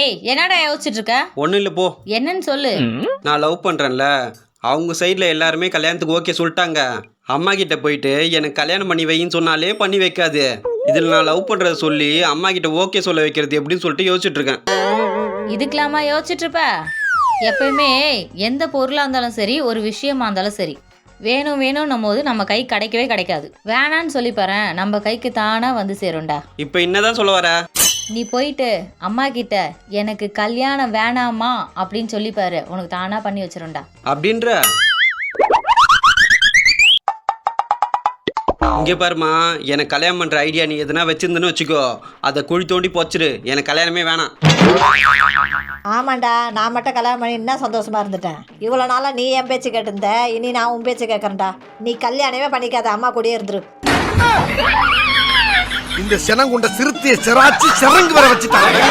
ஏய் என்னடா யோசிச்சுட்டு இருக்க ஒன்றும் இல்லை போ. என்னன்னு சொல்லு. நான் லவ் பண்ணுறேன்ல அவங்க சைடில் எல்லாருமே கல்யாணத்துக்கு ஓகே சொல்லிட்டாங்க. அம்மா கிட்ட போயிட்டு எனக்கு கல்யாணம் பண்ணி வைன்னு சொன்னாலே பண்ணி வைக்காது. இதில் நான் லவ் பண்ணுறத சொல்லி அம்மா கிட்ட ஓகே சொல்ல வைக்கிறது எப்படின்னு சொல்லிட்டு யோசிச்சுட்டு இருக்கேன் இதுக்கெல்லாமா யோசிச்சுட்டு இருப்ப எப்பயுமே எந்த பொருளாக இருந்தாலும் சரி ஒரு விஷயமா இருந்தாலும் சரி வேணும் வேணும்னும் போது நம்ம கை கிடைக்கவே கிடைக்காது. வேணான்னு சொல்லி பாரேன் நம்ம கைக்கு தானா வந்து சேரும்டா. இப்போ என்னதான் சொல்ல வர? நீ போயிட்டு அம்மா கிட்ட எனக்கு கல்யாணம் வேணாமா அப்படின்னு சொல்லி பாரு உனக்கு தானா பண்ணி வச்சிரும்டா. அப்படின்ற? இங்கே பாருமா எனக்கு கல்யாணம் பண்ணுற ஐடியா நீ எதுனா வச்சிருந்தேன்னு வச்சுக்கோ. அதை குழி தோண்டி போச்சிரு. எனக்கு கல்யாணமே வேணாம். ஆமாண்டா நான் மட்டும் கல்யாணம் பண்ணி என்ன சந்தோஷமா இருந்துட்டேன். இவ்வளோ நாளாக நீ என் பேச்சு கேட்டிருந்த இனி நான் உன் பேச்சு கேட்குறேன்டா. நீ கல்யாணமே பண்ணிக்காத அம்மா கூடயே இருந்துரு. இந்த சினங்குண்ட சிறுத்தையை சிராச்சி சிறங்கு வர வச்சுட்டாங்க.